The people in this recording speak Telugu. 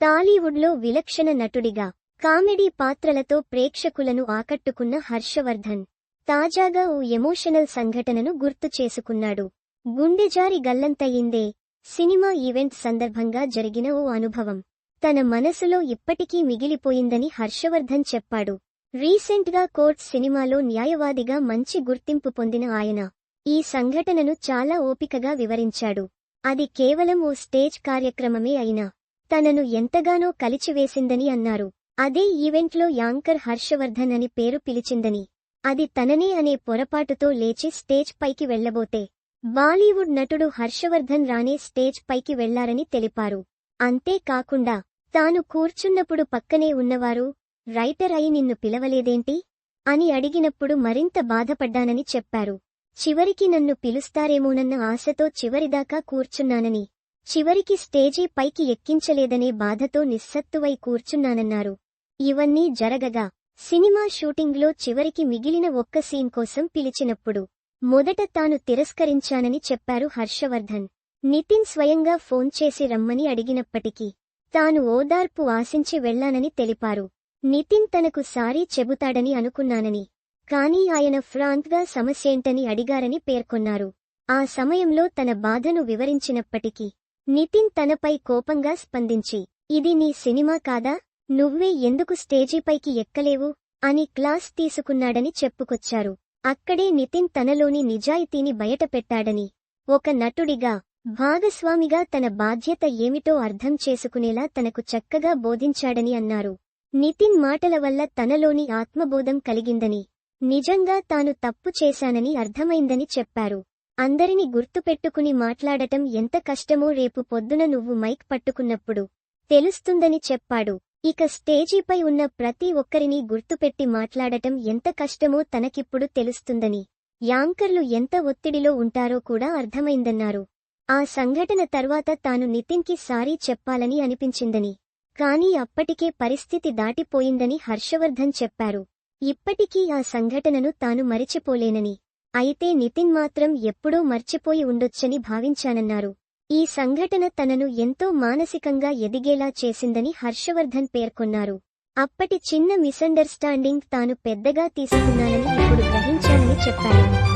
టాలీవుడ్లో విలక్షణ నటుడిగా కామెడీ పాత్రలతో ప్రేక్షకులను ఆకట్టుకున్న హర్షవర్ధన్ తాజాగా ఓ ఎమోషనల్ సంఘటనను గుర్తు చేసుకున్నాడు. గుండెజారి గల్లంతయిందే సినిమా ఈవెంట్ సందర్భంగా జరిగిన ఓ అనుభవం. తన మనసులో ఇప్పటికీ మిగిలిపోయిందని హర్షవర్ధన్ చెప్పాడు. రీసెంట్గా కోర్ట్ సినిమాలో న్యాయవాదిగా మంచి గుర్తింపు పొందిన ఆయన ఈ సంఘటనను చాలా ఓపికగా వివరించాడు. అది కేవలం ఓ స్టేజ్ కార్యక్రమమే అయినా తనను ఎంతగానో కలిచివేసిందని అన్నారు. అదే ఈవెంట్లో యాంకర్ హర్షవర్ధన్ అని పేరు పిలిచిందని. అది తననే అనే పొరపాటుతో లేచి స్టేజ్ పైకి వెళ్ళబోతే బాలీవుడ్ నటుడు హర్షవర్ధన్ రానే స్టేజ్ పైకి వెళ్ళారని తెలిపారు. అంతేకాకుండా తాను కూర్చున్నప్పుడు పక్కనే ఉన్నవారు రైటర్ అయి నిన్ను పిలవలేదేంటి అని అడిగినప్పుడు మరింత బాధపడ్డానని చెప్పారు. చివరికి నన్ను పిలుస్తారేమోనన్న ఆశతో చివరిదాకా కూర్చున్నానని. చివరికి స్టేజీ పైకి ఎక్కించలేదనే బాధతో నిస్సత్తువై కూర్చున్నానన్నారు. ఇవన్నీ జరగగా సినిమా షూటింగ్లో చివరికి మిగిలిన ఒక్క సీన్ కోసం పిలిచినప్పుడు మొదట తాను తిరస్కరించానని చెప్పారు హర్షవర్ధన్. నితిన్ స్వయంగా ఫోన్ చేసి రమ్మని అడిగినప్పటికీ తాను ఓదార్పు ఆశించి వెళ్ళానని తెలిపారు. నితిన్ తనకు సారీ చెబుతాడని అనుకున్నానని కానీ ఆయన ఫ్రాంక్గా సమస్యేంటని అడిగారని పేర్కొన్నారు. ఆ సమయంలో తన బాధను వివరించినప్పటికీ నితిన్ తనపై కోపంగా స్పందించి ఇది నీ సినిమా కాదా? నువ్వే ఎందుకు స్టేజీపైకి ఎక్కలేవు? అని క్లాస్ తీసుకున్నాడని చెప్పుకొచ్చారు. అక్కడే నితిన్ తనలోని నిజాయితీని బయటపెట్టాడని. ఒక నటుడిగా భాగస్వామిగా తన బాధ్యత ఏమిటో అర్థం చేసుకునేలా తనకు చక్కగా బోధించాడని అన్నారు. నితిన్ మాటల వల్ల తనలోని ఆత్మబోధం కలిగిందని నిజంగా తాను తప్పు చేశానని అర్థమైందని చెప్పారు. అందరిని గుర్తుపెట్టుకుని మాట్లాడటం ఎంత కష్టమో రేపు పొద్దున నువ్వు మైక్ పట్టుకున్నప్పుడు తెలుస్తుందని చెప్పాడు. ఇక స్టేజీపై ఉన్న ప్రతి ఒక్కరిని గుర్తుపెట్టి మాట్లాడటం ఎంత కష్టమో తనకిప్పుడు తెలుస్తుందని. యాంకర్లు ఎంత ఒత్తిడిలో ఉంటారో కూడా అర్థమైందన్నారు. ఆ సంఘటన తర్వాత తాను నితిన్కి సారీ చెప్పాలని అనిపించిందని. కానీ అప్పటికే పరిస్థితి దాటిపోయిందని హర్షవర్ధన్ చెప్పారు. ఇప్పటికీ ఆ సంఘటనను తాను మరిచిపోలేనని. అయితే నితిన్ మాత్రం ఎప్పుడో మర్చిపోయి ఉండొచ్చని భావించానన్నారు. ఈ సంఘటన తనను ఎంతో మానసికంగా ఎదిగేలా చేసిందని హర్షవర్ధన్ పేర్కొన్నారు. అప్పటి చిన్న మిస్అండర్స్టాండింగ్ తాను పెద్దగా తీసుకున్నానని ఇప్పుడు గ్రహించానని చెప్పారు.